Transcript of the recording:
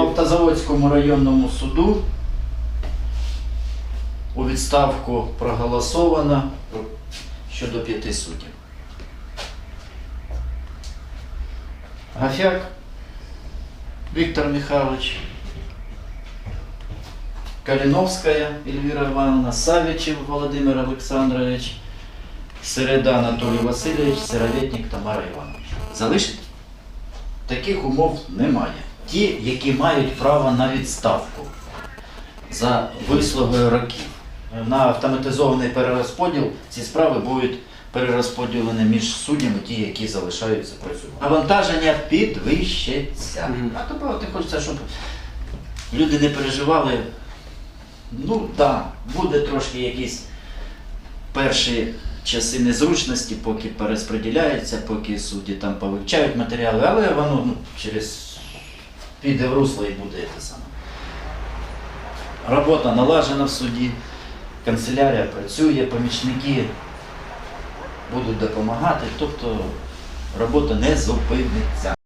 Автозаводському районному суду у відставку проголосовано щодо п'яти суддів. Гафяк Віктор Михайлович, Каліновська Ельвіра Івановна, Савічев Володимир Олександрович, Середа Анатолій Васильович, Сировєтник Тамара Іванович. Залишити? Таких умов немає. Ті, які мають право на відставку за вислугою років. На автоматизований перерозподіл ці справи будуть перерозподілені між суддями, ті, які залишаються працювати. Навантаження підвищиться. А то ти хочеться, щоб люди не переживали. Ну так, да, буде трошки якісь перші часи незручності, поки перерозподіляються, поки судді там повивчають матеріали, але воно ну, через піде в русло і буде те саме. Робота налажена в суді, канцелярія працює, помічники будуть допомагати, тобто робота не зупиниться.